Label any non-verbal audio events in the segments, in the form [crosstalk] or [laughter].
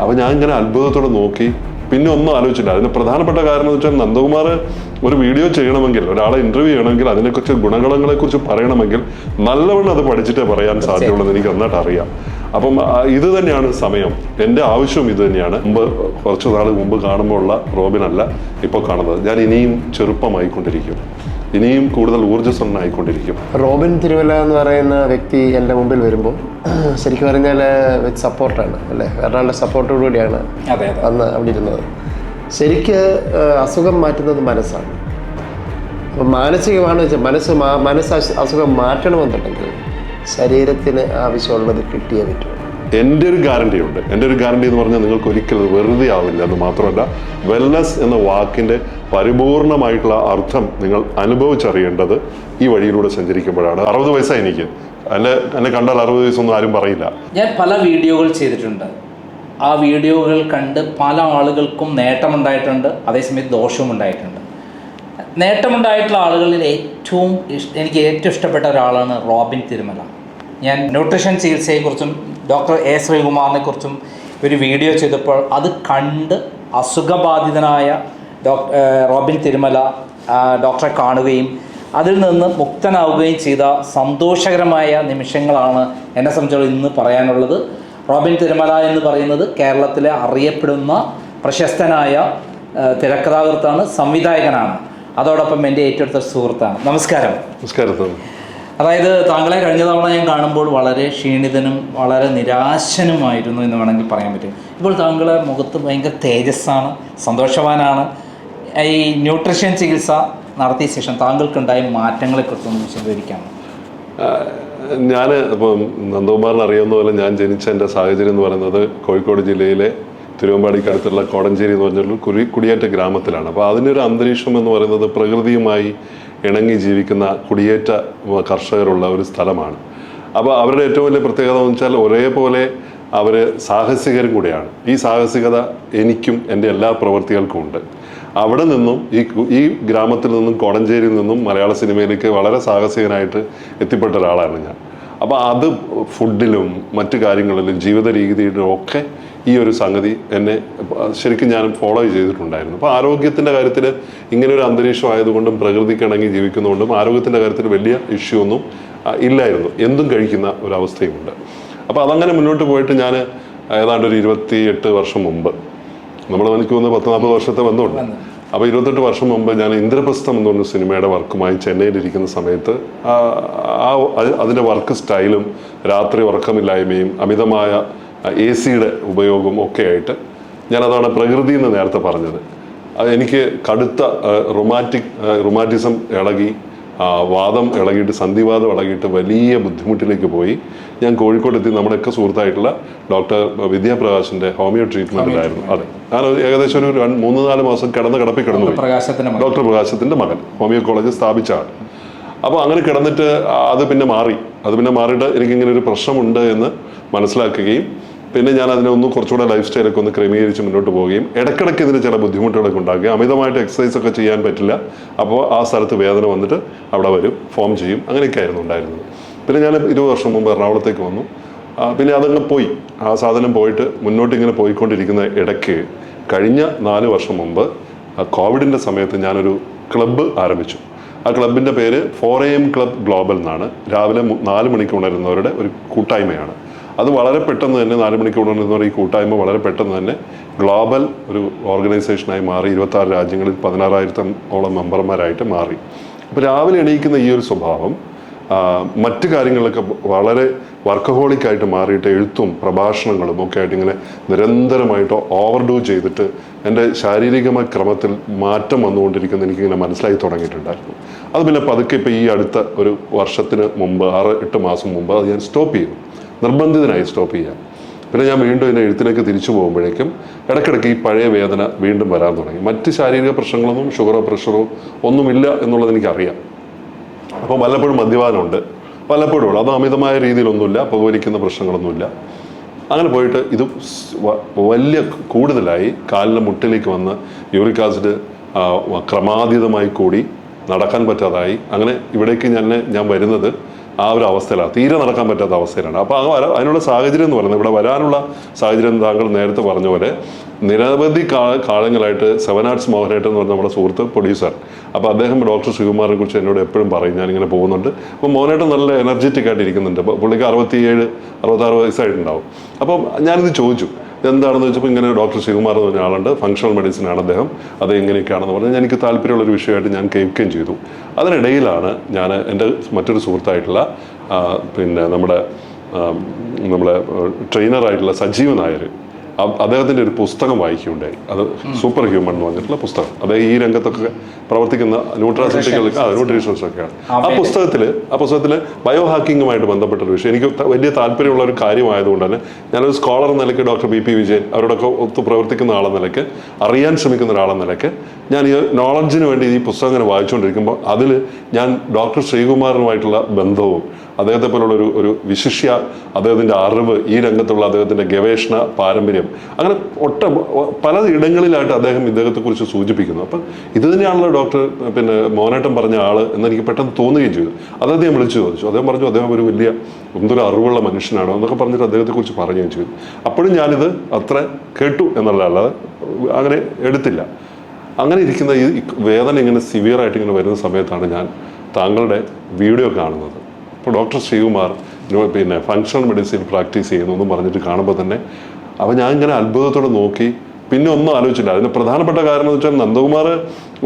അപ്പോൾ ഞാൻ ഇങ്ങനെ അത്ഭുതത്തോടെ നോക്കി. പിന്നെ ഒന്നും ആലോചിച്ചില്ല. അതിന് പ്രധാനപ്പെട്ട കാരണം എന്ന് വെച്ചാൽ നന്ദകുമാർ ഒരു വീഡിയോ ചെയ്യണമെങ്കിൽ ഒരാളെ ഇന്റർവ്യൂ ചെയ്യണമെങ്കിൽ അതിനെക്കുറിച്ച് ഗുണഗണങ്ങളെക്കുറിച്ച് പറയണമെങ്കിൽ നല്ലവണ്ണം അത് പഠിച്ചിട്ടേ പറയാൻ സാധ്യതയുള്ളൂ എന്ന് എനിക്ക് നന്നായിട്ട് അറിയാം. അപ്പം ഇത് തന്നെയാണ് സമയം. എന്റെ ആവശ്യം ഇത് തന്നെയാണ്. മുമ്പ് കുറച്ച് നാൾ മുമ്പ് കാണുമ്പോൾ ഉള്ള റോബിനല്ല ഇപ്പോൾ കാണുന്നത്. ഞാൻ ഇനിയും ചെറുപ്പമായിക്കൊണ്ടിരിക്കും. ഇനിയും കൂടുതൽ ഊർജസ്വലനായിക്കൊണ്ടിരിക്കും. റോബിൻ തിരുവല്ല എന്ന് പറയുന്ന വ്യക്തി എന്റെ മുമ്പിൽ വരുമ്പോൾ [clears throat] ശരിക്കും പറഞ്ഞാൽ വിത്ത് സപ്പോർട്ടാണ് അല്ലേ? ഒരാളുടെ സപ്പോർട്ടോടു കൂടിയാണ് അതെ അന്ന് അവിടെ ഇരുന്നത്. ശരിക്ക് അസുഖം മാറ്റുന്നത് മനസ്സാണ്. അപ്പം മാനസികമാണ് വെച്ചാൽ മനസ്സ് മാ- മനസ്സ് അസു- അസുഖം മാറ്റണമെന്നുണ്ടെങ്കിൽ ശരീരത്തിന് ആവശ്യമുള്ളത് കിട്ടിയേ പറ്റൂ. എന്റെ ഒരു ഗ്യാരണ്ടി ഉണ്ട്. എന്റെ ഒരു ഗ്യാരണ്ടി എന്ന് പറഞ്ഞാൽ നിങ്ങൾക്ക് ഒരിക്കലും വെറുതെ ആവില്ല. എന്ന് മാത്രമല്ല വെൽനസ് എന്ന വാക്കിന്റെ പരിപൂർണമായിട്ടുള്ള അർത്ഥം നിങ്ങൾ അനുഭവിച്ചറിയേണ്ടത് ഈ വഴിയിലൂടെ സഞ്ചരിക്കുമ്പോഴാണ്. അറുപത് വയസ്സായി എനിക്ക്. എന്നെ എന്നെ കണ്ടാൽ അറുപത് വയസ്സൊന്നും ആരും പറയില്ല. ഞാൻ പല വീഡിയോകൾ ചെയ്തിട്ടുണ്ട്. ആ വീഡിയോകൾ കണ്ട് പല ആളുകൾക്കും നേട്ടമുണ്ടായിട്ടുണ്ട്. അതേസമയത്ത് ദോഷവും ഉണ്ടായിട്ടുണ്ട് നേട്ടമുണ്ടായിട്ടുള്ള ആളുകളിൽ ഏറ്റവും എനിക്ക് ഏറ്റവും ഇഷ്ടപ്പെട്ട ഒരാളാണ് റോബിൻ തിരുമല. ഞാൻ ന്യൂട്രീഷൻ ചികിത്സയെക്കുറിച്ചും ഡോക്ടർ എ ശ്രീകുമാറിനെ കുറിച്ചും ഒരു വീഡിയോ ചെയ്തപ്പോൾ അത് കണ്ട് അസുഖബാധിതനായ ഡോക്ടർ റോബിൻ തിരുമല ഡോക്ടറെ കാണുകയും അതിൽ നിന്ന് മുക്തനാവുകയും ചെയ്ത സന്തോഷകരമായ നിമിഷങ്ങളാണ് എന്നെ സംബന്ധിച്ചോളം ഇന്ന് പറയാനുള്ളത്. റോബിൻ തിരുമല എന്ന് പറയുന്നത് കേരളത്തിലെ അറിയപ്പെടുന്ന പ്രശസ്തനായ തിരക്കഥാകൃത്താണ് സംവിധായകനാണ്. അതോടൊപ്പം എന്റെ ഏറ്റെടുത്ത സുഹൃത്താണ്. നമസ്കാരം. നമസ്കാരത്ത് അതായത് താങ്കളെ കഴിഞ്ഞ തവണ ഞാൻ കാണുമ്പോൾ വളരെ ക്ഷീണിതനും വളരെ നിരാശനുമായിരുന്നു എന്ന് വേണമെങ്കിൽ പറയാൻ പറ്റും. ഇപ്പോൾ താങ്കളെ മുഖത്ത് ഭയങ്കര തേജസ്സാണ് സന്തോഷവാനാണ്. ഈ ന്യൂട്രീഷൻ ചികിത്സ നടത്തിയ ശേഷം താങ്കൾക്കുണ്ടായ മാറ്റങ്ങളെക്കുറിച്ചൊന്ന് വിശദീകരിക്കാമോ ഞാൻ ഇപ്പം നന്ദകുമാറിന് അറിയാവുന്ന പോലെ ഞാൻ ജനിച്ച എന്റെ സാഹചര്യം എന്ന് പറയുന്നത് കോഴിക്കോട് ജില്ലയിലെ തിരുവമ്പാടിക്കടുത്തുള്ള കോടഞ്ചേരി എന്ന് പറഞ്ഞൊരു കുടി കുടിയേറ്റ ഗ്രാമത്തിലാണ്. അപ്പോൾ അതിനൊരു അന്തരീക്ഷം എന്ന് പറയുന്നത് പ്രകൃതിയുമായി ഇണങ്ങി ജീവിക്കുന്ന കുടിയേറ്റ കർഷകരുള്ള ഒരു സ്ഥലമാണ്. അപ്പോൾ അവരുടെ ഏറ്റവും വലിയ പ്രത്യേകത എന്ന് വെച്ചാൽ ഒരേപോലെ അവർ സാഹസികരും കൂടെയാണ്. ഈ സാഹസികത എനിക്കും എന്റെ എല്ലാ പ്രവൃത്തികൾക്കും ഉണ്ട്. അവിടെ നിന്നും ഈ ഈ ഗ്രാമത്തിൽ നിന്നും കോടഞ്ചേരിയിൽ നിന്നും മലയാള സിനിമയിലേക്ക് വളരെ സാഹസികനായിട്ട് എത്തിപ്പെട്ട ഒരാളാണ് ഞാൻ. അപ്പോൾ അത് ഫുഡിലും മറ്റു കാര്യങ്ങളിലും ജീവിത രീതിയിലും ഒക്കെ ഈ ഒരു സംഗതി എന്നെ ശരിക്കും ഞാൻ ഫോളോ ചെയ്തിട്ടുണ്ടായിരുന്നു. അപ്പോൾ ആരോഗ്യത്തിന്റെ കാര്യത്തിൽ ഇങ്ങനെ ഒരു അന്തരീക്ഷം ആയതുകൊണ്ടും പ്രകൃതിക്ക് ഇണങ്ങി ജീവിക്കുന്നതുകൊണ്ടും ആരോഗ്യത്തിന്റെ കാര്യത്തിൽ വലിയ ഇഷ്യൂ ഒന്നും ഇല്ലായിരുന്നു. എന്തും കഴിക്കുന്ന ഒരവസ്ഥയുമുണ്ട്. അപ്പോൾ അതങ്ങനെ മുന്നോട്ട് പോയിട്ട് ഞാൻ ഏതാണ്ട് ഒരു ഇരുപത്തി എട്ട് വർഷം മുമ്പ് നമ്മൾ എനിക്ക് തോന്നുന്നു പത്ത് നാൽപ്പത് വർഷത്തെ ബന്ധമുണ്ട്. അപ്പോൾ ഇരുപത്തെട്ട് വർഷം മുമ്പ് ഞാൻ ഇന്ദ്രപ്രസ്ഥം എന്ന് പറഞ്ഞ സിനിമയുടെ വർക്കുമായി ചെന്നൈയിലിരിക്കുന്ന സമയത്ത് ആ ആ അത് അതിന്റെ വർക്ക് സ്റ്റൈലും രാത്രി ഉറക്കമില്ലായ്മയും അമിതമായ എ സിയുടെ ഉപയോഗവും ഒക്കെ ആയിട്ട് ഞാനതാണ് പ്രകൃതി എന്ന് നേരത്തെ പറഞ്ഞത്. അത് എനിക്ക് കടുത്ത റൊമാറ്റിക് റൊമാറ്റിസം ഇളകി വാദം ഇളകിയിട്ട് സന്ധിവാദം ഇളകിയിട്ട് വലിയ ബുദ്ധിമുട്ടിലേക്ക് പോയി. ഞാൻ കോഴിക്കോടെത്തി നമ്മുടെയൊക്കെ സുഹൃത്തായിട്ടുള്ള ഡോക്ടർ വിദ്യാപ്രകാശിന്റെ ഹോമിയോ ട്രീറ്റ്മെന്റിലായിരുന്നു അതെ. ഞാൻ ഏകദേശം ഒരു രണ്ട് മൂന്ന് നാല് മാസം കിടന്ന് കിടപ്പി കിടന്നു ഡോക്ടർ പ്രകാശത്തിന്റെ മകൻ. ഹോമിയോ കോളേജ് സ്ഥാപിച്ച ആൾ. അപ്പോൾ അങ്ങനെ കിടന്നിട്ട് അത് പിന്നെ മാറി. അത് പിന്നെ മാറിയിട്ട് എനിക്കിങ്ങനെ ഒരു പ്രശ്നമുണ്ട് എന്ന് മനസ്സിലാക്കുകയും പിന്നെ ഞാൻ അതിനെ ഒന്ന് കുറച്ചുകൂടെ ലൈഫ് സ്റ്റൈലൊക്കെ ഒന്ന് ക്രമീകരിച്ച് മുന്നോട്ട് പോവുകയും ഇടയ്ക്കിടയ്ക്ക് ഇതിന് ചില ബുദ്ധിമുട്ടുകളൊക്കെ ഉണ്ടാകുക അമിതമായിട്ട് എക്സസൈസ് ഒക്കെ ചെയ്യാൻ പറ്റില്ല. അപ്പോൾ ആ സ്ഥലത്ത് വേദന വന്നിട്ട് അവിടെ വരും ഫോം ചെയ്യും അങ്ങനെയൊക്കെ ആയിരുന്നു ഉണ്ടായിരുന്നത്. പിന്നെ ഞാൻ ഇരുപത് വർഷം മുമ്പ് എറണാകുളത്തേക്ക് വന്നു. പിന്നെ അതങ്ങ് പോയി. ആ സാധനം പോയിട്ട് മുന്നോട്ട് ഇങ്ങനെ പോയിക്കൊണ്ടിരിക്കുന്ന ഇടയ്ക്ക് കഴിഞ്ഞ നാല് വർഷം മുമ്പ് കോവിഡിന്റെ സമയത്ത് ഞാനൊരു ക്ലബ്ബ് ആരംഭിച്ചു. ആ ക്ലബിന്റെ പേര് four A M club global എന്നാണ്. രാവിലെ നാല് മണിക്ക് ഉണരുന്നവരുടെ ഒരു കൂട്ടായ്മയാണ്. അത് വളരെ പെട്ടെന്ന് തന്നെ നാല് എന്ന് ഉണരുന്നവർ ഈ കൂട്ടായ്മ വളരെ പെട്ടെന്ന് തന്നെ ഗ്ലോബൽ ഒരു ഓർഗനൈസേഷനായി മാറി. ഇരുപത്താറ് രാജ്യങ്ങളിൽ പതിനാറായിരത്തോളം മെമ്പർമാരായിട്ട് മാറി. അപ്പോൾ രാവിലെ എണീക്കുന്ന ഈ ഒരു സ്വഭാവം മറ്റു കാര്യങ്ങളിലൊക്കെ വളരെ വർക്കഹോളിക്കായിട്ട് മാറിയിട്ട് എഴുത്തും പ്രഭാഷണങ്ങളും ഒക്കെ ആയിട്ട് ഇങ്ങനെ നിരന്തരമായിട്ട് ഓവർഡൂ ചെയ്തിട്ട് എന്റെ ശാരീരികമായ ക്രമത്തിൽ മാറ്റം വന്നുകൊണ്ടിരിക്കുന്ന എനിക്കിങ്ങനെ മനസ്സിലായി തുടങ്ങിയിട്ടുണ്ടായിരുന്നു. അത് പിന്നെ പതുക്കെ ഇപ്പോൾ ഈ അടുത്ത ഒരു വർഷത്തിന് മുമ്പ് ആറ് എട്ട് മാസം മുമ്പ് അത് ഞാൻ സ്റ്റോപ്പ് ചെയ്തു. നിർബന്ധിതനായി സ്റ്റോപ്പ് ചെയ്യാം പിന്നെ ഞാൻ വീണ്ടും എന്റെ എഴുത്തിലേക്ക് തിരിച്ചു പോകുമ്പോഴേക്കും ഇടയ്ക്കിടയ്ക്ക് ഈ പഴയ വേദന വീണ്ടും വരാൻ തുടങ്ങി. മറ്റ് ശാരീരിക പ്രശ്നങ്ങളൊന്നും ഷുഗറോ പ്രഷറോ ഒന്നുമില്ല എന്നുള്ളത് എനിക്കറിയാം. അപ്പോൾ വല്ലപ്പോഴും മദ്യപാനമുണ്ട്. പലപ്പോഴും ഉള്ളു. അത് അമിതമായ രീതിയിലൊന്നുമില്ല. പുകവലിക്കുന്ന പ്രശ്നങ്ങളൊന്നുമില്ല. അങ്ങനെ പോയിട്ട് ഇത് വലിയ കൂടുതലായി കാലിന്റെ മുട്ടിലേക്ക് വന്ന് യൂറിക് ആസിഡ് ക്രമാതീതമായി കൂടി നടക്കാൻ പറ്റാതായി. അങ്ങനെ ഇവിടേക്ക് ഞാൻ ഞാൻ വരുന്നത് ആ ഒരു അവസ്ഥയിലാണ്. തീരെ നടക്കാൻ പറ്റാത്ത അവസ്ഥയിലാണ്. അപ്പോൾ അത് അതിനുള്ള സാഹചര്യം എന്ന് പറയുന്നത് ഇവിടെ വരാനുള്ള സാഹചര്യം താങ്കൾ നേരത്തെ പറഞ്ഞ പോലെ നിരവധി കാലങ്ങളായിട്ട് സെവൻ ആർട്സ് മോഹനേട്ടൻ എന്ന് പറഞ്ഞ നമ്മുടെ സുഹൃത്ത് പ്രൊഡ്യൂസർ അപ്പോൾ അദ്ദേഹം ഡോക്ടർ ശ്രീകുമാറിനെ കുറിച്ച് എന്നോട് എപ്പോഴും പറയും. ഞാനിങ്ങനെ പോകുന്നുണ്ട്. അപ്പോൾ മോഹനേട്ടൻ നല്ല എനർജറ്റിക് ആയിട്ട് ഇരിക്കുന്നുണ്ട്. അപ്പോൾ പുള്ളിക്ക് അറുപത്തിയേഴ് അറുപത്താറ് വയസ്സായിട്ടുണ്ടാവും. അപ്പം ഞാനിത് ചോദിച്ചു. എന്താണെന്ന് വെച്ചപ്പോൾ ഇങ്ങനെ ഡോക്ടർ ശിവകുമാർ എന്ന് പറഞ്ഞ ആളുണ്ട്. ഫങ്ഷണൽ മെഡിസിൻ ആണ് അദ്ദേഹം. അത് എങ്ങനെയൊക്കെയാണെന്ന് പറഞ്ഞാൽ എനിക്ക് താല്പര്യമുള്ളൊരു വിഷയമായിട്ട് ഞാൻ കേൾക്കുകയും ചെയ്തു. അതിനിടയിലാണ് ഞാൻ എന്റെ മറ്റൊരു സുഹൃത്തായിട്ടുള്ള പിന്നെ നമ്മുടെ നമ്മളെ ട്രെയിനറായിട്ടുള്ള സജീവ നായർ അദ്ദേഹത്തിന്റെ ഒരു പുസ്തകം വായിക്കുകയുണ്ടായി. അത് സൂപ്പർ ഹ്യൂമൻ എന്ന് പറഞ്ഞിട്ടുള്ള പുസ്തകം. അദ്ദേഹം ഈ രംഗത്തൊക്കെ പ്രവർത്തിക്കുന്ന ന്യൂട്രാസിറ്റികൾ ആ ന്യൂട്രീഷൻസ് ഒക്കെയാണ് ആ പുസ്തകത്തിൽ ആ പുസ്തകത്തിൽ ബയോ ഹാക്കിങ്ങുമായിട്ട് ബന്ധപ്പെട്ട ഒരു വിഷയം. എനിക്ക് വലിയ താല്പര്യമുള്ള ഒരു കാര്യമായതുകൊണ്ട് തന്നെ ഞാനൊരു സ്കോളർ എന്ന നിലയ്ക്ക് ഡോക്ടർ ബി പി വിജയൻ അവരോടൊക്കെ ഒത്തു പ്രവർത്തിക്കുന്ന ആളെന്ന നിലയ്ക്ക് അറിയാൻ ശ്രമിക്കുന്ന ഒരാളെന്ന നിലയ്ക്ക് ഞാൻ ഈ നോളജിന് വേണ്ടി ഈ പുസ്തകം ഇങ്ങനെ വായിച്ചുകൊണ്ടിരിക്കുമ്പോൾ അതിൽ ഞാൻ ഡോക്ടർ ശ്രീകുമാറിനുമായിട്ടുള്ള ബന്ധവും അദ്ദേഹത്തെ പോലുള്ള ഒരു ഒരു വിശിഷ്യ അദ്ദേഹത്തിന്റെ അറിവ് ഈ രംഗത്തുള്ള അദ്ദേഹത്തിന്റെ ഗവേഷണ പാരമ്പര്യം അങ്ങനെ ഒട്ട പല ഇടങ്ങളിലായിട്ട് അദ്ദേഹം ഇദ്ദേഹത്തെക്കുറിച്ച് സൂചിപ്പിക്കുന്നു. അപ്പം ഇത് തന്നെയാണല്ലോ ഡോക്ടർ പിന്നെ മോനേട്ടം പറഞ്ഞ ആൾ എന്നെനിക്ക് പെട്ടെന്ന് തോന്നുകയും ചെയ്തു. അദ്ദേഹത്തെ ഞാൻ വിളിച്ചു ചോദിച്ചു. അദ്ദേഹം പറഞ്ഞു അദ്ദേഹം ഒരു വലിയ എന്തൊരു അറിവുള്ള മനുഷ്യനാണ് എന്നൊക്കെ പറഞ്ഞിട്ട് അദ്ദേഹത്തെക്കുറിച്ച് പറയുകയും ചെയ്തു. അപ്പോഴും ഞാനിത് അത്ര കേട്ടു എന്നുള്ളതല്ലാതെ അങ്ങനെ എടുത്തില്ല. അങ്ങനെ ഇരിക്കുന്ന ഈ വേദന ഇങ്ങനെ സിവിയറായിട്ട് ഇങ്ങനെ വരുന്ന സമയത്താണ് ഞാൻ താങ്കളുടെ വീഡിയോ കാണുന്നത്. ഇപ്പോൾ ഡോക്ടർ ശ്രീകുമാർ പിന്നെ ഫങ്ഷണൽ മെഡിസിൻ പ്രാക്ടീസ് ചെയ്യുന്നു എന്ന് പറഞ്ഞിട്ട് കാണുമ്പോൾ തന്നെ അപ്പോൾ ഞാൻ ഇങ്ങനെ അത്ഭുതത്തോടെ നോക്കി. പിന്നെ ഒന്നും ആലോചിച്ചില്ല. അതിന് പ്രധാനപ്പെട്ട കാരണം എന്ന് വെച്ചാൽ നന്ദകുമാർ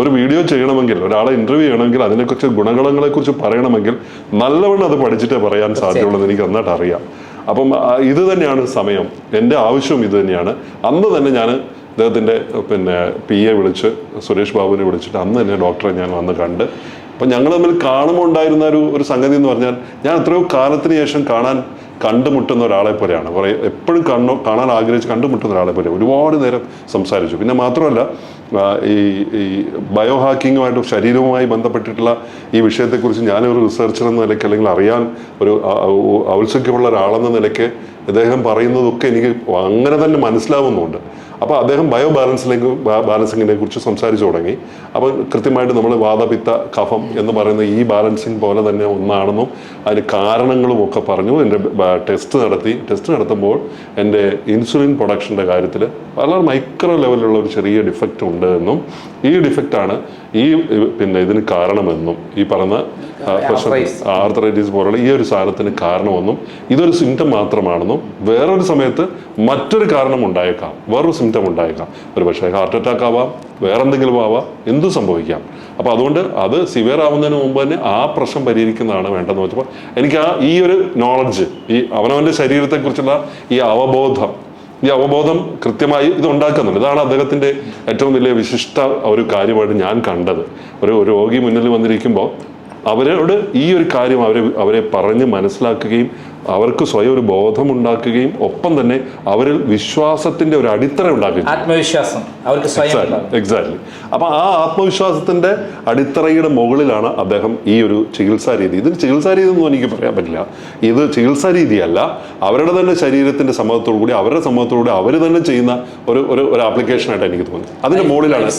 ഒരു വീഡിയോ ചെയ്യണമെങ്കിൽ ഒരാളെ ഇന്റർവ്യൂ ചെയ്യണമെങ്കിൽ അതിനെക്കുറിച്ച് ഗുണഗണങ്ങളെക്കുറിച്ച് പറയണമെങ്കിൽ നല്ലവണ്ണം അത് പഠിച്ചിട്ടേ പറയാൻ സാധ്യതയുള്ളൂ എന്ന് എനിക്ക് നന്നായിട്ട് അറിയാം. അപ്പം ഇത് തന്നെയാണ് സമയം. എന്റെ ആവശ്യവും ഇത് തന്നെയാണ്. അന്ന് തന്നെ ഞാൻ അദ്ദേഹത്തിന്റെ പിന്നെ പി എ വിളിച്ച് സുരേഷ് ബാബുവിനെ വിളിച്ചിട്ട് അന്ന് തന്നെ ഡോക്ടറെ ഞാൻ വന്ന് കണ്ട് അപ്പം ഞങ്ങൾ തമ്മിൽ കാണുമ്പോൾ ഉണ്ടായിരുന്ന ഒരു ഒരു സംഗതി എന്ന് പറഞ്ഞാൽ ഞാൻ എത്രയോ കാലത്തിന് ശേഷം കാണാൻ കണ്ടുമുട്ടുന്ന ഒരാളെ പോലെയാണ്. കുറേ എപ്പോഴും കണ്ണോ കാണാൻ ആഗ്രഹിച്ച് കണ്ടുമുട്ടുന്ന ഒരാളെ പോലെ ഒരുപാട് നേരം സംസാരിച്ചു. പിന്നെ മാത്രമല്ല ഈ ഈ ബയോ ഹാക്കിങ്ങുമായിട്ട് ശരീരവുമായി ബന്ധപ്പെട്ടിട്ടുള്ള ഈ വിഷയത്തെക്കുറിച്ച് ഞാനൊരു റിസർച്ചർ എന്ന നിലയ്ക്ക് അല്ലെങ്കിൽ അറിയാൻ ഒരു ഔത്സുഖ്യമുള്ള ഒരാളെന്ന നിലയ്ക്ക് അദ്ദേഹം പറയുന്നതൊക്കെ എനിക്ക് അങ്ങനെ തന്നെ മനസ്സിലാവുന്നുണ്ട്. അപ്പോൾ അദ്ദേഹം ബയോ ബാലൻസിലേക്ക് ബാലൻസിങ്ങിനെ കുറിച്ച് സംസാരിച്ചു തുടങ്ങി. അപ്പോൾ കൃത്യമായിട്ട് നമ്മൾ വാദപിത്ത കഫം എന്ന് പറയുന്ന ഈ ബാലൻസിങ് പോലെ തന്നെ ഒന്നാണെന്നും അതിന് കാരണങ്ങളും ഒക്കെ പറഞ്ഞു. എന്റെ ടെസ്റ്റ് നടത്തി. ടെസ്റ്റ് നടത്തുമ്പോൾ എന്റെ ഇൻസുലിൻ പ്രൊഡക്ഷന്റെ കാര്യത്തിൽ വളരെ മൈക്രോ ലെവലിലുള്ള ഒരു ചെറിയ ഡിഫക്റ്റ് ഉണ്ട് എന്നും. ഈ ഡിഫക്റ്റാണ് ഈ പിന്നെ ഇതിന് കാരണമെന്നും ഈ പറഞ്ഞ. ആർത്തറൈറ്റിസ് പോലുള്ള ഈ ഒരു സാധനത്തിന് കാരണമെന്നും ഇതൊരു സിംറ്റം മാത്രമാണെന്നും വേറൊരു സമയത്ത് മറ്റൊരു കാരണം ഉണ്ടായേക്കാം വേറൊരു സിംറ്റം ഉണ്ടായേക്കാം. ഒരു പക്ഷേ ഹാർട്ട് അറ്റാക്ക് ആവാം വേറെന്തെങ്കിലും ആവാം എന്തും സംഭവിക്കാം. അപ്പോൾ അതുകൊണ്ട് അത് സിവിയർ ആവുന്നതിന് മുമ്പ് തന്നെ ആ പ്രശ്നം പരിഹരിക്കുന്നതാണ് വേണ്ടതെന്ന് വെച്ചപ്പോൾ എനിക്ക് ആ ഈ ഒരു നോളജ് ഈ അവനവന്റെ ശരീരത്തെക്കുറിച്ചുള്ള ഈ അവബോധം ഈ അവബോധം കൃത്യമായി ഇത് ഉണ്ടാക്കുന്നുണ്ട്. ഇതാണ് അദ്ദേഹത്തിന്റെ ഏറ്റവും വലിയ വിശിഷ്ട ഒരു കാര്യമായിട്ട് ഞാൻ കണ്ടത്. ഒരു ഒരു രോഗി മുന്നിൽ വന്നിരിക്കുമ്പോൾ അവരോട് ഈ ഒരു കാര്യം അവരെ അവരെ പറഞ്ഞ് മനസ്സിലാക്കുകയും അവർക്ക് സ്വയം ഒരു ബോധമുണ്ടാക്കുകയും ഒപ്പം തന്നെ അവരിൽ വിശ്വാസത്തിന്റെ ഒരു അടിത്തറ ഉണ്ടാക്കുകയും. ആത്മവിശ്വാസം. അവർക്ക് സ്വയം. എക്സാക്ട്ലി അപ്പൊ ആ ആത്മവിശ്വാസത്തിന്റെ അടിത്തറയുടെ മുകളിലാണ് അദ്ദേഹം ഈ ഒരു ചികിത്സാ രീതി. ഇതിന് ചികിത്സാ രീതി ഒന്നും എനിക്ക് പറയാൻ പറ്റില്ല. ഇത് ചികിത്സാ രീതിയല്ല. അവരുടെ തന്നെ ശരീരത്തിന്റെ സമ്മതത്തോടു കൂടി അവരുടെ സമ്മതത്തോടുകൂടി അവർ തന്നെ ചെയ്യുന്ന ഒരു ഒരു ഒരു ആപ്ലിക്കേഷൻ ആയിട്ടാണ് എനിക്ക് തോന്നി അതിന്റെ മുകളിലാണ്.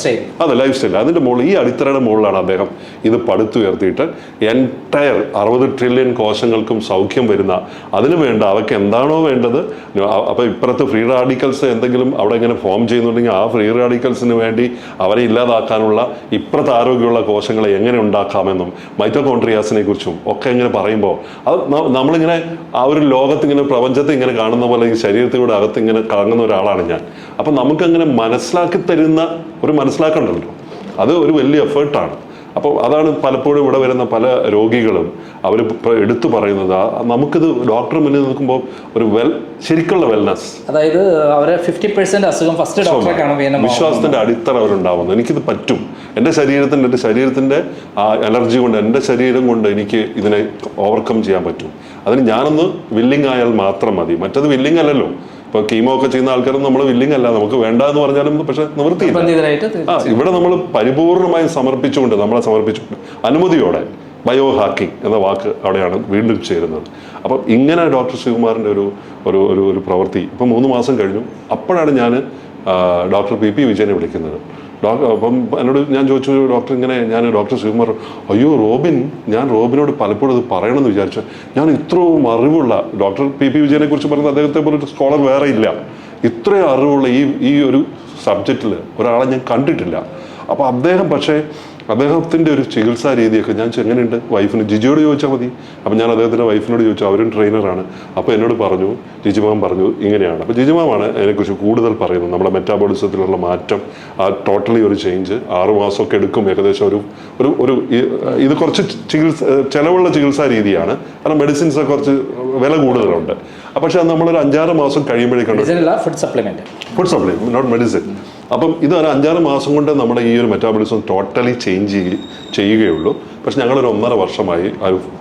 അതെ ലൈഫ് സ്റ്റൈൽ അതിന്റെ മുകളിൽ ഈ അടിത്തറയുടെ മുകളിലാണ് അദ്ദേഹം ഇത് പടുത്തുയർത്തിയിട്ട്. എന്റയർ അറുപത് ട്രില്യൺ കോശങ്ങൾക്കും സൗഖ്യം വരുന്ന അതിന് വേണ്ട അവർക്ക് എന്താണോ വേണ്ടത്. അപ്പോൾ അപ്പൊ ഇപ്പുറത്ത് ഫ്രീ റാഡിക്കൽസ് എന്തെങ്കിലും അവിടെ ഇങ്ങനെ ഫോം ചെയ്യുന്നുണ്ടെങ്കിൽ ആ ഫ്രീ റാഡിക്കൽസിന് വേണ്ടി അവരെ ഇല്ലാതാക്കാനുള്ള ഇപ്പുറത്ത് ആരോഗ്യമുള്ള കോശങ്ങളെ എങ്ങനെ ഉണ്ടാക്കാമെന്നും മൈറ്റോകോൺട്രിയാസിനെ കുറിച്ചും ഒക്കെ ഇങ്ങനെ പറയുമ്പോൾ അത് നമ്മളിങ്ങനെ ആ ഒരു ലോകത്തിങ്ങനെ പ്രപഞ്ചത്തെ ഇങ്ങനെ കാണുന്ന പോലെ ഈ ശരീരത്തിലൂടെ അകത്ത് ഇങ്ങനെ കറങ്ങുന്ന ഒരാളാണ് ഞാൻ. അപ്പം നമുക്കങ്ങനെ മനസ്സിലാക്കി തരുന്ന ഒരു മനസ്സിലാക്കണ്ടല്ലോ. അത് ഒരു വലിയ എഫേർട്ടാണ് അപ്പോൾ അതാണ് പലപ്പോഴും ഇവിടെ വരുന്ന പല രോഗികളും അവർ എടുത്തു പറയുന്നത്. നമുക്കിത് ഡോക്ടർ മുന്നിൽ നിൽക്കുമ്പോൾ ഒരു വെൽ ശരിക്കുള്ള വെൽനസ് അതായത് അവരെ ഫിഫ്റ്റി പെർസെന്റ് അസുഖം ഫസ്റ്റ് ഡോക്ടറെ കാണുമ്പോൾ വിശ്വാസത്തിന്റെ അടിത്തറ അവരുണ്ടാവുന്നു എനിക്കിത് പറ്റും. എന്റെ ശരീരത്തിന്റെ എന്റെ ശരീരത്തിന്റെ ആ എനർജി കൊണ്ട് എന്റെ ശരീരം കൊണ്ട് എനിക്ക് ഇതിനെ ഓവർകം ചെയ്യാൻ പറ്റും. അതിന് ഞാനൊന്ന് വില്ലിങ് ആയാൽ മാത്രം മതി. മറ്റത് വില്ലിങ് അല്ലല്ലോ. ഇപ്പോൾ കീമോ ഒക്കെ ചെയ്യുന്ന ആൾക്കാരും നമ്മൾ വില്ലിങ് അല്ല. നമുക്ക് വേണ്ട എന്ന് പറഞ്ഞാലും പക്ഷെ നിവൃത്തിയില്ല. ആ ഇവിടെ നമ്മൾ പരിപൂർണമായും സമർപ്പിച്ചുകൊണ്ട് നമ്മളെ സമർപ്പിച്ചുകൊണ്ട് അനുമതിയോടെ ബയോ ഹാക്കിംഗ് എന്ന വാക്ക് അവിടെയാണ് വീണ്ടും ചേരുന്നത്. അപ്പം ഇങ്ങനെ ഡോക്ടർ ശിവകുമാറിന്റെ ഒരു ഒരു ഒരു ഒരു പ്രവൃത്തി ഇപ്പം മൂന്ന് മാസം കഴിഞ്ഞു. അപ്പോഴാണ് ഞാൻ ഡോക്ടർ പി പി വിജയനെ വിളിക്കുന്നത്. ഡോക്ടർ അപ്പം എന്നോട് ഞാൻ ചോദിച്ചു ഡോക്ടർ ഇങ്ങനെ ഞാൻ ഡോക്ടർ ശിവകുമാർ അയ്യോ റോബിൻ ഞാൻ റോബിനോട് പലപ്പോഴും അത് പറയണമെന്ന് വിചാരിച്ചു. ഞാൻ ഇത്രയും അറിവുള്ള ഡോക്ടർ പി. പി. വിജയനെ കുറിച്ച് പറയുന്ന അദ്ദേഹത്തെ പോലെ ഒരു സ്കോളർ വേറെ ഇല്ല. ഇത്രയും അറിവുള്ള ഈ ഈ ഒരു സബ്ജക്റ്റിൽ ഒരാളെ ഞാൻ കണ്ടിട്ടില്ല. അപ്പോൾ അദ്ദേഹം പക്ഷേ അദ്ദേഹത്തിന്റെ ഒരു ചികിത്സാ രീതിയൊക്കെ ഞാൻ എങ്ങനെയുണ്ട്? വൈഫിന് ജിജിയോട് ചോദിച്ചാൽ മതി. അപ്പം ഞാൻ അദ്ദേഹത്തിന്റെ വൈഫിനോട് ചോദിച്ചു. അവരും ട്രെയിനറാണ് അപ്പോൾ എന്നോട് പറഞ്ഞു ജിജിമാം പറഞ്ഞു ഇങ്ങനെയാണ്. അപ്പോൾ ജിജിമാമാണ് അതിനെക്കുറിച്ച് കൂടുതൽ പറയുന്നത്. നമ്മുടെ മെറ്റാബോളിസത്തിലുള്ള മാറ്റം ആ ടോട്ടലി ഒരു ചേഞ്ച് ആറുമാസമൊക്കെ എടുക്കും ഏകദേശം ഒരു ഒരു ഒരു ഇത് കുറച്ച് ചികിത്സ ചിലവുള്ള ചികിത്സാ രീതിയാണ്. കാരണം മെഡിസിൻസ് കുറച്ച് വില കൂടുതലുണ്ട്. പക്ഷേ അത് നമ്മളൊരു അഞ്ചാറ് മാസം കഴിയുമ്പോഴേക്കാണ് food supplement food supplement not medicine അപ്പം ഇത് ഒരു അഞ്ചാറ് മാസം കൊണ്ട് നമ്മുടെ ഈ ഒരു മെറ്റാബോളിസം ടോട്ടലി ചേഞ്ച് ചെയ്യുകയുള്ളൂ. പക്ഷെ ഞങ്ങളൊരു ഒന്നര വർഷമായി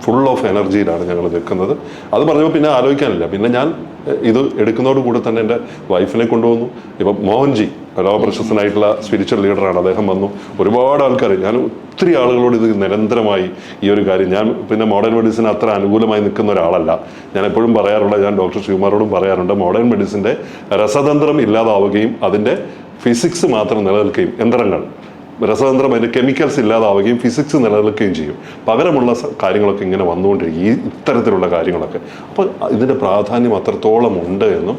ഫുൾ ഓഫ് എനർജിയിലാണ് ഞങ്ങൾ നിൽക്കുന്നത്. അത് പറഞ്ഞപ്പോൾ പിന്നെ ആലോചിക്കാനില്ല. പിന്നെ ഞാൻ ഇത് എടുക്കുന്നതോട് കൂടി തന്നെ എന്റെ വൈഫിനെ കൊണ്ടുവന്നു. ഇപ്പം മോഹൻജി ലോക പ്രശസ്തനായിട്ടുള്ള സ്പിരിച്വൽ ലീഡറാണ് അദ്ദേഹം വന്നു. ഒരുപാട് ആൾക്കാർ ഞാൻ ഒത്തിരി ആളുകളോട് ഇത് നിരന്തരമായി ഈ ഒരു കാര്യം. ഞാൻ പിന്നെ മോഡേൺ മെഡിസിന് അത്ര അനുകൂലമായി നിൽക്കുന്ന ഒരാളല്ല. ഞാൻ എപ്പോഴും പറയാറുള്ള ഞാൻ ഡോക്ടർ ശിവമാരോടും പറയാറുണ്ട് മോഡേൺ മെഡിസിന്റെ രസതന്ത്രം ഇല്ലാതാവുകയും അതിന്റെ ഫിസിക്സ് മാത്രം നിലനിൽക്കുകയും യന്ത്രങ്ങൾ രസതന്ത്രം അതിന്റെ കെമിക്കൽസ് ഇല്ലാതാവുകയും ഫിസിക്സ് നിലനിൽക്കുകയും ചെയ്യും. പകരമുള്ള കാര്യങ്ങളൊക്കെ ഇങ്ങനെ വന്നുകൊണ്ടിരിക്കും. ഈ ഇത്തരത്തിലുള്ള കാര്യങ്ങളൊക്കെ. അപ്പോൾ ഇതിന്റെ പ്രാധാന്യം അത്രത്തോളം ഉണ്ട് എന്നും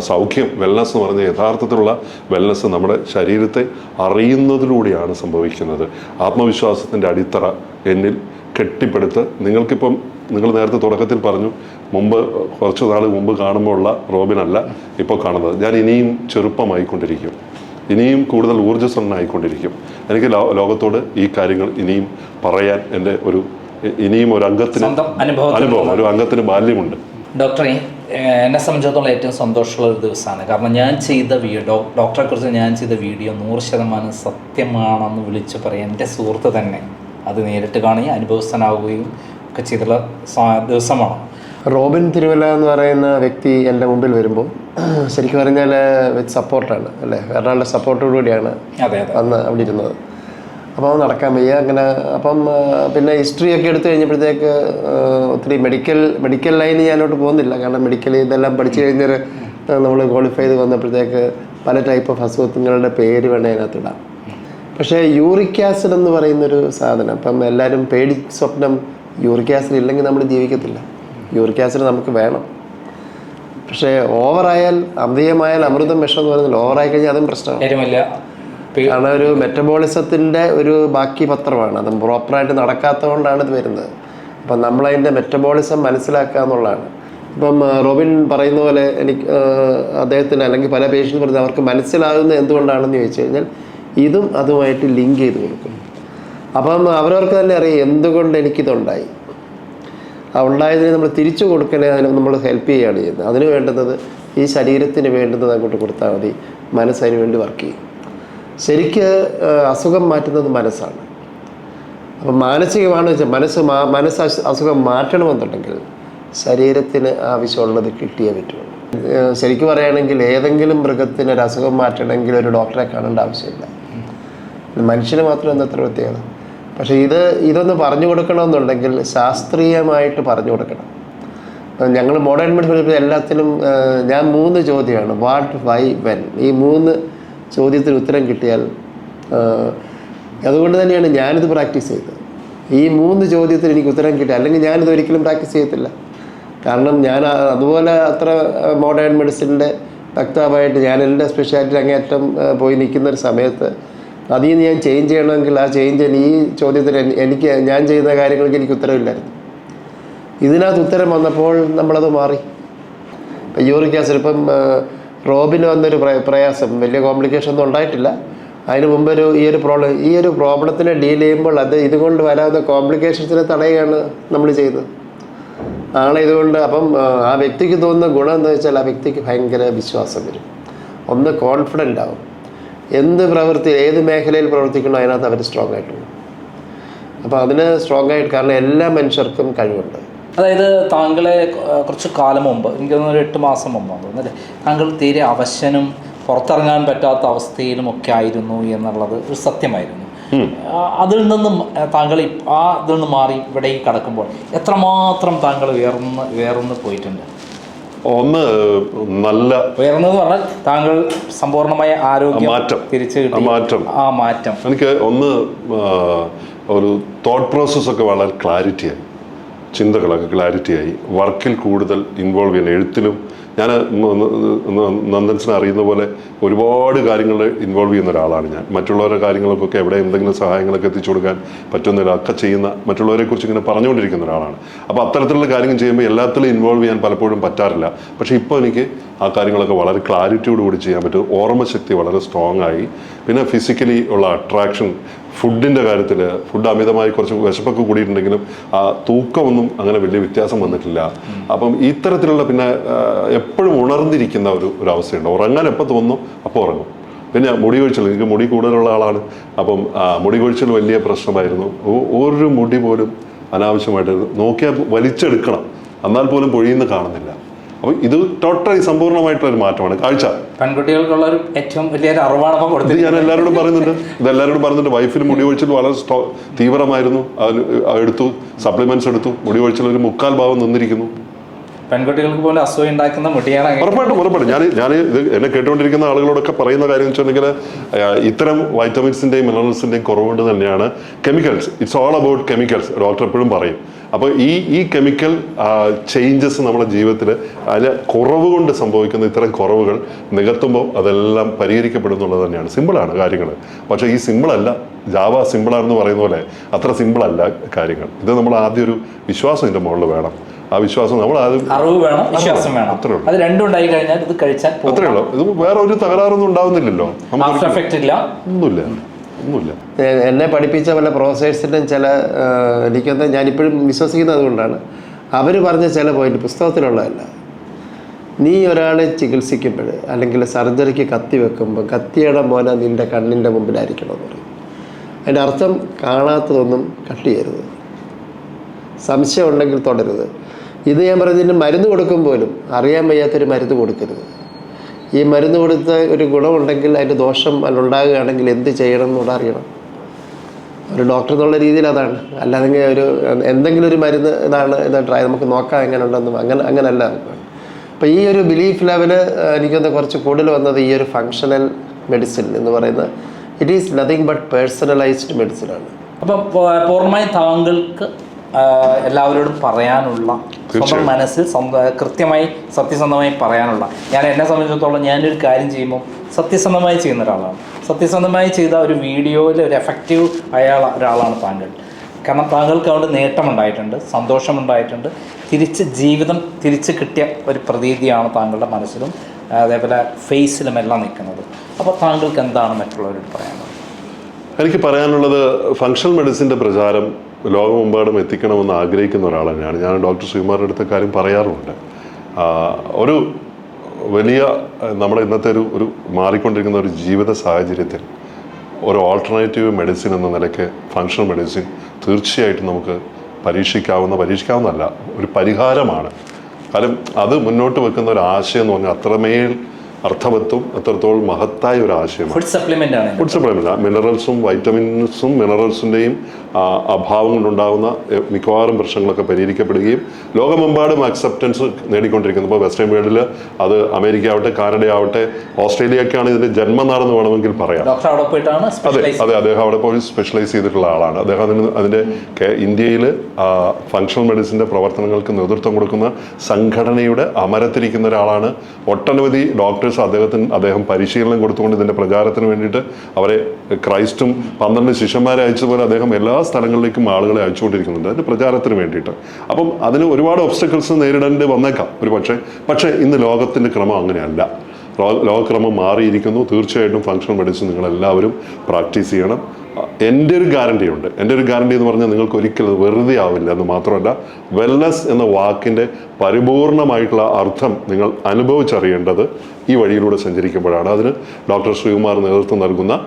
സൗഖ്യം വെൽനസ് എന്ന് പറഞ്ഞ യഥാർത്ഥത്തിലുള്ള വെൽനസ് നമ്മുടെ ശരീരത്തെ അറിയുന്നതിലൂടെയാണ് സംഭവിക്കുന്നത്. ആത്മവിശ്വാസത്തിന്റെ അടിത്തറ എന്നിൽ കെട്ടിപ്പടുത്ത് നിങ്ങൾക്കിപ്പം നിങ്ങൾ നേരത്തെ തുടക്കത്തിൽ പറഞ്ഞു മുമ്പ് കുറച്ച് നാൾ മുമ്പ് കാണുമ്പോൾ ഉള്ള റോബിനല്ല ഇപ്പോൾ കാണുന്നത്. ഞാൻ ഇനിയും ചെറുപ്പമായിക്കൊണ്ടിരിക്കും. ഇനിയും കൂടുതൽ ഊർജസ്വലനായിക്കൊണ്ടിരിക്കും. എനിക്ക് ലോകത്തോട് ഈ കാര്യങ്ങൾ ഇനിയും പറയാൻ എന്റെ ഒരു ഇനിയും ഒരു അംഗത്തിന് അനുഭവം ഒരു അംഗത്തിന് ബാല്യമുണ്ട്. ഡോക്ടറെ എന്നെ സംബന്ധിച്ചിടത്തോളം ഏറ്റവും സന്തോഷമുള്ള ഒരു ദിവസമാണ്. കാരണം ഞാൻ ചെയ്ത വീഡിയോ ഡോക്ടറെ കുറിച്ച് ഞാൻ ചെയ്ത വീഡിയോ നൂറ് ശതമാനം സത്യമാണെന്ന് വിളിച്ചു പറയാൻ എന്റെ സുഹൃത്ത് തന്നെ അത് നേരിട്ട് കാണുകയും അനുഭവസ്ഥനാവുകയും ഒക്കെ ചെയ്തുള്ള ദിവസമാണ്. റോബിൻ തിരുവല്ല എന്ന് പറയുന്ന വ്യക്തി എന്റെ മുമ്പിൽ വരുമ്പോൾ ശരിക്കും പറഞ്ഞാൽ വിത്ത് സപ്പോർട്ടാണ് അല്ലേ? വേറൊരാളുടെ സപ്പോർട്ടോടു കൂടിയാണ് അന്ന് അവിടെ ഇരുന്നത്. അപ്പോൾ നടക്കാൻ വയ്യ അങ്ങനെ അപ്പം പിന്നെ ഹിസ്റ്ററി ഒക്കെ എടുത്തു കഴിഞ്ഞപ്പോഴത്തേക്ക് ഒത്തിരി മെഡിക്കൽ മെഡിക്കൽ ലൈനിൽ ഞാനോട്ട് പോകുന്നില്ല. കാരണം മെഡിക്കൽ ഇതെല്ലാം പഠിച്ചു കഴിഞ്ഞൊരു നമ്മൾ ക്വാളിഫൈ ചെയ്ത് വന്നപ്പോഴത്തേക്ക് പല ടൈപ്പ് ഓഫ് അസുഖങ്ങളുടെ പേര് വേണേൽ അതിനകത്തിടാം പക്ഷേ യൂറിക് ആസിഡ് എന്ന് പറയുന്നൊരു സാധനം അപ്പം എല്ലാവരും പേടി സ്വപ്നം യൂറിക് ആസിഡ് ഇല്ലെങ്കിൽ നമ്മൾ ജീവിക്കത്തില്ല. യൂറിക് ആസിഡ് നമുക്ക് വേണം. പക്ഷേ ഓവറായാൽ അമിതമായാൽ അമൃതം വിഷം എന്ന് പറയുന്നില്ല ഓവറായി കഴിഞ്ഞാൽ അതും പ്രശ്നമാണ്. കാരണം ഒരു മെറ്റബോളിസത്തിന്റെ ഒരു ബാക്കി പത്രമാണ്. അത് പ്രോപ്പറായിട്ട് നടക്കാത്തതുകൊണ്ടാണ് ഇത് വരുന്നത്. അപ്പം നമ്മളതിന്റെ മെറ്റബോളിസം മനസ്സിലാക്കുക എന്നുള്ളതാണ്. ഇപ്പം റോബിൻ പറയുന്ന പോലെ എനിക്ക് അദ്ദേഹത്തിന് അല്ലെങ്കിൽ പല പേഷ്യൻസ് പറയുന്നത് അവർക്ക് മനസ്സിലാകുന്ന എന്തുകൊണ്ടാണെന്ന് ചോദിച്ചു കഴിഞ്ഞാൽ ഇതും അതുമായിട്ട് ലിങ്ക് ചെയ്ത് കൊടുക്കും. അപ്പം അവരവർക്ക് തന്നെ അറിയാം എന്തുകൊണ്ട് എനിക്കിതുണ്ടായി. ഉണ്ടായതിനെ നമ്മൾ തിരിച്ചു കൊടുക്കണേ അതിന് നമ്മൾ ഹെൽപ്പ് ചെയ്യുകയാണ് ചെയ്യുന്നത്. അതിന് വേണ്ടുന്നത് ഈ ശരീരത്തിന് വേണ്ടുന്നത് അങ്ങോട്ട് കൊടുത്താൽ മതി. മനസ്സതിന് വേണ്ടി വർക്ക് ചെയ്യും. ശരിക്ക് അസുഖം മാറ്റുന്നത് മനസ്സാണ്. അപ്പം മാനസികമാണ് വെച്ചാൽ മനസ്സ് മനസ്സ് അസു- അസുഖം മാറ്റണമെന്നുണ്ടെങ്കിൽ ശരീരത്തിന് ആവശ്യമുള്ളത് കിട്ടിയേ പറ്റുള്ളൂ. ശരിക്കും പറയുകയാണെങ്കിൽ ഏതെങ്കിലും മൃഗത്തിന് ഒരു അസുഖം മാറ്റണമെങ്കിൽ ഒരു ഡോക്ടറെ കാണേണ്ട ആവശ്യമില്ല. മനുഷ്യന് മാത്രം എന്താ അത്ര പ്രത്യേകത. പക്ഷേ ഇത് ഇതൊന്ന് പറഞ്ഞു കൊടുക്കണമെന്നുണ്ടെങ്കിൽ ശാസ്ത്രീയമായിട്ട് പറഞ്ഞു കൊടുക്കണം. ഞങ്ങൾ മോഡേൺ മെഡിസിൻ എല്ലാത്തിലും ഞാൻ മൂന്ന് ചോദ്യമാണ്. വാട്ട് വൈ വെൻ ഈ മൂന്ന് ചോദ്യത്തിന് ഉത്തരം കിട്ടിയാൽ അതുകൊണ്ട് തന്നെയാണ് ഞാനിത് പ്രാക്ടീസ് ചെയ്തത്. ഈ മൂന്ന് ചോദ്യത്തിന് എനിക്ക് ഉത്തരം കിട്ടി. അല്ലെങ്കിൽ ഞാനിത് ഒരിക്കലും പ്രാക്ടീസ് ചെയ്യത്തില്ല. കാരണം ഞാൻ അതുപോലെ അത്ര മോഡേൺ മെഡിസിന്റെ വക്താവായിട്ട് ഞാൻ എന്റെ സ്പെഷ്യാലിറ്റി അങ്ങേറ്റം പോയി നിൽക്കുന്ന ഒരു സമയത്ത് അതിൽ നിന്ന് ഞാൻ ചേഞ്ച് ചെയ്യണമെങ്കിൽ ആ ചേഞ്ച് ഈ ചോദ്യത്തിന് എനിക്ക് ഞാൻ ചെയ്യുന്ന കാര്യങ്ങൾക്ക് എനിക്ക് ഉത്തരവില്ലായിരുന്നു. ഇതിനകത്ത് ഉത്തരം വന്നപ്പോൾ നമ്മളത് മാറി. ഇപ്പം യൂറിക് ആസിഡ് ഇപ്പം റോബിന് വന്നൊരു പ്രയ- പ്രയാസം വലിയ കോംപ്ലിക്കേഷൻ ഒന്നും ഉണ്ടായിട്ടില്ല. അതിന് മുമ്പ് ഒരു ഈ ഒരു പ്രോബ്ലം ഈ ഒരു പ്രോബ്ലത്തിനെ ഡീൽ ചെയ്യുമ്പോൾ അത് ഇതുകൊണ്ട് വരാവുന്ന കോംപ്ലിക്കേഷൻസിനെ തടയുകയാണ് നമ്മൾ ചെയ്തത് ആളെ ഇതുകൊണ്ട് അപ്പം ആ വ്യക്തിക്ക് തോന്നുന്ന ഗുണം എന്ന് വെച്ചാൽ ആ വ്യക്തിക്ക് ഭയങ്കര വിശ്വാസം വരും. ഒന്ന് കോൺഫിഡന്റ് ആവും. എന്ത് പ്രവൃത്തി ഏത് മേഖലയിൽ പ്രവർത്തിക്കണോ അതിനകത്ത് അവർ സ്ട്രോങ് ആയിട്ടുണ്ട്. അപ്പോൾ അതിന് സ്ട്രോങ് ആയിട്ട് കാരണം എല്ലാ മനുഷ്യർക്കും കഴിവുണ്ട്. അതായത് താങ്കളെ കുറച്ച് കാലം മുമ്പ് എനിക്ക് തോന്നുന്നു ഒരു എട്ട് മാസം മുമ്പാണ് തോന്നുന്നു അല്ലേ? താങ്കൾ തീരെ അവശനും പുറത്തിറങ്ങാൻ പറ്റാത്ത അവസ്ഥയിലും ഒക്കെ ആയിരുന്നു എന്നുള്ളത് ഒരു സത്യമായിരുന്നു. അതിൽ നിന്നും താങ്കൾ ആ ഇതിൽ നിന്ന് മാറി ഇവിടേക്ക് കടക്കുമ്പോൾ എത്രമാത്രം താങ്കൾ ഉയർന്ന് ഉയർന്ന് പോയിട്ടുണ്ട്? ഒന്ന് നല്ല ഉയർന്നത് പറഞ്ഞാൽ താങ്കൾ സമ്പൂർണമായ ആരോഗ്യം മാറ്റം. തിരിച്ചു കിട്ടി മാറ്റം. ആ മാറ്റം എനിക്ക് ഒന്ന് ഒരു തോട്ട് പ്രോസസ് ഒക്കെ വളരെ ക്ലാരിറ്റിയായി ചിന്തകളൊക്കെ ക്ലാരിറ്റിയായി വർക്കിൽ കൂടുതൽ ഇൻവോൾവ് ചെയ്യുന്ന എഴുത്തിലും ഞാൻ നന്ദൻസിനെ അറിയുന്ന പോലെ ഒരുപാട് കാര്യങ്ങൾ ഇൻവോൾവ് ചെയ്യുന്ന ഒരാളാണ് ഞാൻ. മറ്റുള്ളവരുടെ കാര്യങ്ങൾക്കൊക്കെ എവിടെ എന്തെങ്കിലും സഹായങ്ങളൊക്കെ എത്തിച്ചു കൊടുക്കാൻ പറ്റുന്ന പറ്റുന്നതിലൊക്കെ ചെയ്യുന്ന മറ്റുള്ളവരെ കുറിച്ച് ഇങ്ങനെ പറഞ്ഞുകൊണ്ടിരിക്കുന്ന ഒരാളാണ്. അപ്പോൾ അത്തരത്തിലുള്ള കാര്യങ്ങൾ ചെയ്യുമ്പോൾ എല്ലാത്തിലും ഇൻവോൾവ് ചെയ്യാൻ പലപ്പോഴും പറ്റാറില്ല. പക്ഷേ ഇപ്പോൾ എനിക്ക് ആ കാര്യങ്ങളൊക്കെ വളരെ ക്ലാരിറ്റിയോട് കൂടി ചെയ്യാൻ പറ്റും. ഓർമ്മശക്തി വളരെ സ്ട്രോങ് ആയി. പിന്നെ ഫിസിക്കലി ഉള്ള അട്രാക്ഷൻ ഫുഡിന്റെ കാര്യത്തിൽ ഫുഡ് അമിതമായി കുറച്ച് വിശപ്പൊക്കെ കൂടിയിട്ടുണ്ടെങ്കിലും ആ തൂക്കമൊന്നും അങ്ങനെ വലിയ വ്യത്യാസം വന്നിട്ടില്ല. അപ്പം ഇത്തരത്തിലുള്ള പിന്നെ എപ്പോഴും ഉണർന്നിരിക്കുന്ന ഒരു ഒരു അവസ്ഥയുണ്ട്. ഉറങ്ങാൻ എപ്പോൾ തോന്നുന്നു? അപ്പോൾ ഉറങ്ങും. പിന്നെ മുടി കൊഴിച്ചിൽ എനിക്ക് മുടി കൂടുതലുള്ള ആളാണ്. അപ്പം മുടി കൊഴിച്ചൽ വലിയ പ്രശ്നമായിരുന്നു. ഒരു മുടി പോലും അനാവശ്യമായിട്ട് നോക്കിയാൽ വലിച്ചെടുക്കണം. എന്നാൽ പോലും പൊഴിയുന്ന കാണുന്നില്ല. അപ്പോൾ ഇത് ടോട്ടലി സമ്പൂർണമായിട്ടുള്ള ഒരു മാറ്റമാണ്. കാഴ്ച. പെൺകുട്ടികൾക്കുള്ള ഒരു ഏറ്റവും വലിയൊരു അറിവാണ് അപ്പോൾ കൊടുത്തത് ഞാൻ എല്ലാവരോടും പറയുന്നുണ്ട്. ഇത് എല്ലാവരോടും പറയുന്നുണ്ട്. വൈഫിന് മുടി ഒഴിച്ചിൽ വളരെ തീവ്രമായിരുന്നു. അതിന് എടുത്തു. സപ്ലിമെന്റ്സ് എടുത്തു. മുടി ഒഴിച്ചിൽ ഒരു മുക്കാൽ ഭാഗം നിന്നിരിക്കുന്നു. പെൺകുട്ടികൾക്ക് പോലും അസുഖം ഉണ്ടാക്കുന്ന അങ്ങനെ. ഉറപ്പായിട്ടും ഉറപ്പായിട്ടും. ഞാൻ ഞാൻ ഇത് എന്നെ കേട്ടുകൊണ്ടിരിക്കുന്ന ആളുകളോടൊക്കെ പറയുന്ന കാര്യം വെച്ചിട്ടുണ്ടെങ്കിൽ ഇത്തരം വൈറ്റമിൻസിന്റെയും മിനറൽസിന്റെയും കുറവുകൊണ്ട് തന്നെയാണ് chemicals. It's all about chemicals doctor എപ്പോഴും പറയും. അപ്പോൾ ഈ ഈ കെമിക്കൽ ചേഞ്ചസ് നമ്മുടെ ജീവിതത്തിൽ അതിന് കുറവ് കൊണ്ട് സംഭവിക്കുന്ന ഇത്തരം കുറവുകൾ നികത്തുമ്പോൾ അതെല്ലാം പരിഹരിക്കപ്പെടും എന്നുള്ളത് തന്നെയാണ്. സിമ്പിളാണ് കാര്യങ്ങൾ പക്ഷേ ഈ സിമ്പിളല്ല ജാവ സിമ്പിളാണെന്ന് പറയുന്ന പോലെ അത്ര സിമ്പിളല്ല കാര്യങ്ങൾ. ഇത് നമ്മൾ ആദ്യം ഒരു വിശ്വാസം ഇതിന്റെ മുകളിൽ വേണം. ആ വിശ്വാസം നമ്മൾ ആദ്യം അറിവ് വേണം വിശ്വാസം വേണം. അത്രേ ഉള്ളൂ. അത് രണ്ടും ഉണ്ടായി കഴിഞ്ഞാൽ ഇത് കഴിച്ചാൽ അത്രേ ഉള്ളൂ. ഇത് വേറെ ഒരു തകരാറൊന്നും ഉണ്ടാവുന്നില്ലല്ലോ. നമുക്ക് ആഫ്റ്റർ എഫക്റ്റ് ഇല്ല. ഒന്നുമില്ല. ഒന്നുമില്ല. എന്നെ പഠിപ്പിച്ച പല പ്രൊഫസേഴ്സിന്റെയും ചില എനിക്കൊന്ന് ഞാനിപ്പോഴും വിശ്വസിക്കുന്നത് അതുകൊണ്ടാണ് അവർ പറഞ്ഞ ചില പോയിന്റ് പുസ്തകത്തിലുള്ളതല്ല. നീ ഒരാളെ ചികിത്സിക്കുമ്പോൾ അല്ലെങ്കിൽ സർജറിക്ക് കത്തി വെക്കുമ്പോൾ കത്തിയുടെ മോന നിന്റെ കണ്ണിന്റെ മുമ്പിലായിരിക്കണം എന്ന് പറയും. അതിന്റെ അർത്ഥം കാണാത്തതൊന്നും കട്ട് ചെയ്യരുത്. സംശയം ഉണ്ടെങ്കിൽ തുടരുത്. ഇത് ഞാൻ പറഞ്ഞതിന് മരുന്ന് കൊടുക്കും പോലും. അറിയാൻ വയ്യാത്തൊരു മരുന്ന് കൊടുക്കരുത്. ഈ മരുന്ന് കൊടുത്ത ഒരു ഗുണമുണ്ടെങ്കിൽ അതിന്റെ ദോഷം അതിലുണ്ടാകുകയാണെങ്കിൽ എന്ത് ചെയ്യണം എന്നുള്ള അറിയണം. ഒരു ഡോക്ടർ എന്നുള്ള രീതിയിൽ അതാണ്. അല്ലാതെ ഒരു എന്തെങ്കിലും ഒരു മരുന്ന് ഇതാണ് ഇത് ട്രൈ നമുക്ക് നോക്കാം എങ്ങനെ ഉണ്ടെന്നും അങ്ങനെ അങ്ങനല്ല അപ്പോൾ ഈ ഒരു ബിലീഫ് ലെവൽ എനിക്കൊന്ന് കുറച്ച് കൂടുതൽ വന്നത് ഈ ഒരു ഫങ്ഷണൽ മെഡിസിൻ എന്ന് പറയുന്ന it is nothing but personalised മെഡിസിനാണ് അപ്പം അപ്പോൾ പൂർണമായും താങ്കൾക്ക് എല്ലാവരോടും പറയാനുള്ള സ്വന്തം മനസ്സിൽ കൃത്യമായി സത്യസന്ധമായി പറയാനുള്ള. ഞാൻ എന്നെ സംബന്ധിച്ചിടത്തോളം ഞാനൊരു കാര്യം ചെയ്യുമ്പോൾ സത്യസന്ധമായി ചെയ്യുന്ന ഒരാളാണ്. സത്യസന്ധമായി ചെയ്ത ഒരു വീഡിയോയിൽ ഒരു എഫക്റ്റീവ് ആയ ഒരാളാണ് താങ്കൾ. കാരണം താങ്കൾക്ക് അവിടെ നേട്ടമുണ്ടായിട്ടുണ്ട് സന്തോഷമുണ്ടായിട്ടുണ്ട്. തിരിച്ച് ജീവിതം തിരിച്ച് കിട്ടിയ ഒരു പ്രതീതിയാണ് താങ്കളുടെ മനസ്സിലും അതേപോലെ ഫേസിലും എല്ലാം നിൽക്കുന്നത്. അപ്പോൾ താങ്കൾക്ക് എന്താണ് മറ്റുള്ളവരോട് പറയാനുള്ളത്? എനിക്ക് പറയാനുള്ളത് ഫങ്ഷണൽ മെഡിസിന്റെ പ്രചാരം ലോകമെമ്പാടും എത്തിക്കണമെന്ന് ആഗ്രഹിക്കുന്ന ഒരാൾ തന്നെയാണ്. ഞാൻ ഡോക്ടർ ശ്രീകുമാറിന്റെ അടുത്ത കാര്യം പറയാറുമുണ്ട്. ഒരു വലിയ നമ്മുടെ ഇന്നത്തെ ഒരു ഒരു മാറിക്കൊണ്ടിരിക്കുന്ന ഒരു ജീവിത സാഹചര്യത്തിൽ ഒരു ഓൾട്ടർനേറ്റീവ് മെഡിസിൻ എന്ന നിലയ്ക്ക് ഫങ്ഷണൽ മെഡിസിൻ തീർച്ചയായിട്ടും നമുക്ക് പരീക്ഷിക്കാവുന്ന പരീക്ഷിക്കാവുന്നതല്ല ഒരു പരിഹാരമാണ്. കാരണം അത് മുന്നോട്ട് വെക്കുന്ന ഒരു ആശയം എന്ന് പറഞ്ഞാൽ അത്രമേൽ അർത്ഥവത്തും അത്രത്തോളം മഹത്തായ ഒരു ആശയമാണ്. ഫുഡ് സപ്ലിമെന്റ് ആണ് ഫുഡ് സപ്ലിമെന്റ് മിനറൽസും വൈറ്റമിൻസും മിനറൽസിന്റെയും അഭാവം കൊണ്ടുണ്ടാകുന്ന മിക്കവാറും പ്രശ്നങ്ങളൊക്കെ പരിഹരിക്കപ്പെടുകയും ലോകമെമ്പാടും അക്സെപ്റ്റൻസ് നേടിക്കൊണ്ടിരിക്കുന്നു. ഇപ്പോൾ വെസ്റ്റേൺ വേൾഡിൽ അത് അമേരിക്ക ആവട്ടെ കാനഡ ആവട്ടെ ഇതിന്റെ ജന്മനാടെന്ന് വേണമെങ്കിൽ പറയാം. ഡോക്ടർ അതെ അതെ അദ്ദേഹം അവിടെ പോയി സ്പെഷ്യലൈസ് ചെയ്തിട്ടുള്ള ആളാണ്. അദ്ദേഹം അതിന് അതിന്റെ ഇന്ത്യയിൽ ഫങ്ഷണൽ മെഡിസിന്റെ പ്രവർത്തനങ്ങൾക്ക് നേതൃത്വം കൊടുക്കുന്ന സംഘടനയുടെ അമരത്തിരിക്കുന്ന ഒരാളാണ്. ഒട്ടനവധി ഡോക്ടേഴ്സ് അദ്ദേഹത്തിന് അദ്ദേഹം പരിശീലനം കൊടുത്തുകൊണ്ട് ഇതിന്റെ പ്രചാരത്തിന് വേണ്ടിയിട്ട് അവരെ ക്രൈസ്റ്റും പന്ത്രണ്ട് ശിഷ്യന്മാരെ അയച്ചതുപോലെ അദ്ദേഹം എല്ലാ സ്ഥലങ്ങളിലേക്കും ആളുകളെ അയച്ചുകൊണ്ടിരിക്കുന്നുണ്ട്. അതിന്റെ പ്രചാരത്തിന് വേണ്ടിയിട്ട്. അപ്പം അതിന് ഒരുപാട് ഒബ്സ്റ്റക്കിൾസ് നേരിടേണ്ടി വന്നേക്കാം ഒരു പക്ഷേ പക്ഷേ ഇന്ന് ലോകത്തിന്റെ ക്രമം അങ്ങനെയല്ല. ലോകക്രമം മാറിയിരിക്കുന്നു. തീർച്ചയായിട്ടും ഫങ്ഷണൽ മെഡിസിൻ നിങ്ങളെല്ലാവരും പ്രാക്ടീസ് ചെയ്യണം. എന്റെ ഒരു ഗ്യാരണ്ടി ഉണ്ട്. എന്റെ ഒരു ഗ്യാരണ്ടി എന്ന് പറഞ്ഞാൽ നിങ്ങൾക്ക് ഒരിക്കലും വെറുതെ ആവില്ല എന്ന് മാത്രമല്ല വെൽനസ് എന്ന വാക്കിന്റെ പരിപൂർണമായിട്ടുള്ള അർത്ഥം നിങ്ങൾ അനുഭവിച്ചറിയേണ്ടത് ഈ വഴിയിലൂടെ സഞ്ചരിക്കുമ്പോഴാണ്. അതിന് ഡോക്ടർ ശ്രീകുമാർ നേതൃത്വം നൽകുന്ന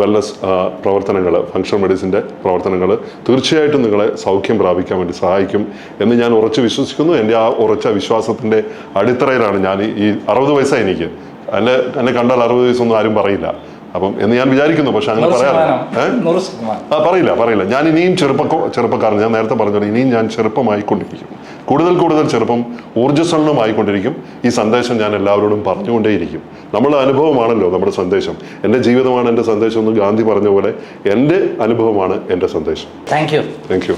വെൽനസ് പ്രവർത്തനങ്ങൾ ഫങ്ഷൻ മെഡിസിന്റെ പ്രവർത്തനങ്ങൾ തീർച്ചയായിട്ടും നിങ്ങളെ സൗഖ്യം പ്രാപിക്കാൻ വേണ്ടി സഹായിക്കും എന്ന് ഞാൻ ഉറച്ചു വിശ്വസിക്കുന്നു. എന്റെ ആ ഉറച്ച വിശ്വാസത്തിന്റെ അടിത്തറയിലാണ് ഞാൻ ഈ അറുപത് വയസ്സായി എനിക്ക്. എന്നെ എന്നെ കണ്ടാൽ അറുപത് വയസ്സൊന്നും ആരും പറയില്ല. അപ്പം എന്ന് ഞാൻ വിചാരിക്കുന്നു പക്ഷെ അങ്ങനെ പറയാം പറയാറില്ല. ആ പറയില്ല പറയില്ല. ഞാൻ ഇനിയും ചെറുപ്പ ചെറുപ്പക്കാരൻ ഞാൻ നേരത്തെ പറഞ്ഞത് ഇനിയും ഞാൻ ചെറുപ്പമായിക്കൊണ്ടിരിക്കും. കൂടുതൽ കൂടുതൽ ചെറുപ്പം ഊർജസ്വലമായിക്കൊണ്ടിരിക്കും ഈ സന്ദേശം ഞാൻ എല്ലാവരോടും പറഞ്ഞുകൊണ്ടേയിരിക്കും. നമ്മുടെ അനുഭവമാണല്ലോ നമ്മുടെ സന്ദേശം. എന്റെ ജീവിതമാണ് എന്റെ സന്ദേശം എന്ന് ഗാന്ധി പറഞ്ഞ പോലെ എന്റെ അനുഭവമാണ് എന്റെ സന്ദേശം. Thank you thank you